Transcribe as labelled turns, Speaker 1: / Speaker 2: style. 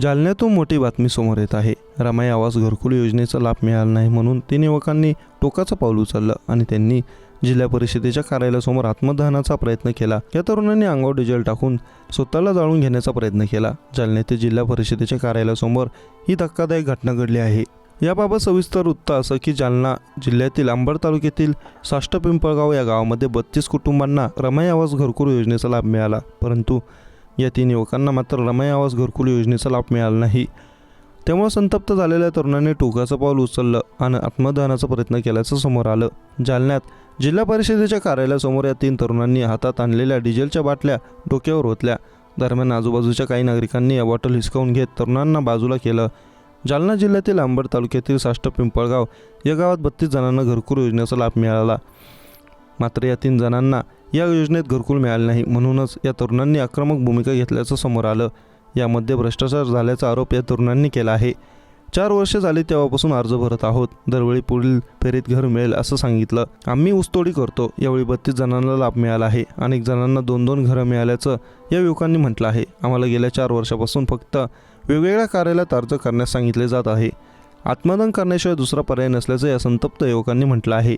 Speaker 1: जालन्यातून मोठी बातमी समोर येत आहे. रमाई आवास घरकुल योजनेचा लाभ मिळाला नाही म्हणून तीन युवकांनी टोकाचं पाऊल उचललं आणि त्यांनी जिल्हा परिषदेच्या कार्यालयासमोर आत्मदहनाचा प्रयत्न केला. या तरुणांनी अंगावर डिझेल टाकून स्वतःला जाळून घेण्याचा प्रयत्न केला. जालन्यातील जिल्हा परिषदेच्या कार्यालयासमोर ही धक्कादायक घटना घडली आहे. याबाबत सविस्तर वृत्त असं की जालना जिल्ह्यातील अंबड तालुक्यातील साष्ट पिंपळगाव या गावामध्ये बत्तीस कुटुंबांना रमाई आवास घरकुल योजनेचा लाभ मिळाला. परंतु या तीन युवकांना मात्र रमाई आवास घरकुल योजनेचा लाभ मिळाला नाही. त्यामुळे संतप्त झालेल्या तरुणांनी टोकाचं पाऊल उचललं आणि आत्मदहनाचा प्रयत्न केल्याचं समोर आलं. जालन्यात जिल्हा परिषदेच्या कार्यालयासमोर या तीन तरुणांनी हातात आणलेल्या डिझेलच्या बाटल्या डोक्यावर ओतल्या. दरम्यान आजूबाजूच्या काही नागरिकांनी या बॉटल हिसकावून घेत तरुणांना बाजूला केलं. जालना जिल्ह्यातील अंबड तालुक्यातील साष्ट पिंपळगाव या गावात बत्तीस जणांना घरकुल योजनेचा लाभ मिळाला. मात्र या तीन जणांना या योजनेत घरकुल मिळाले नाही. म्हणूनच या तरुणांनी आक्रमक भूमिका घेतल्याचं समोर आलं. यामध्ये भ्रष्टाचार झाल्याचा आरोप या तरुणांनी केला आहे. चार वर्ष झाली तेव्हापासून अर्ज भरत आहोत. दरवेळी पुढील फेरीत घर मिळेल असं सांगितलं. आम्ही ऊसतोडी करतो. यावेळी बत्तीस जणांना लाभ मिळाला आहे. अनेक जणांना दोन दोन घरं मिळाल्याचं या युवकांनी म्हटलं आहे. आम्हाला गेल्या चार वर्षापासून फक्त वेगवेगळ्या कार्यालयात अर्ज करण्यास सांगितले जात आहे. आत्मदान करण्याशिवाय दुसरा पर्याय नसल्याचं या संतप्त युवकांनी म्हटलं आहे.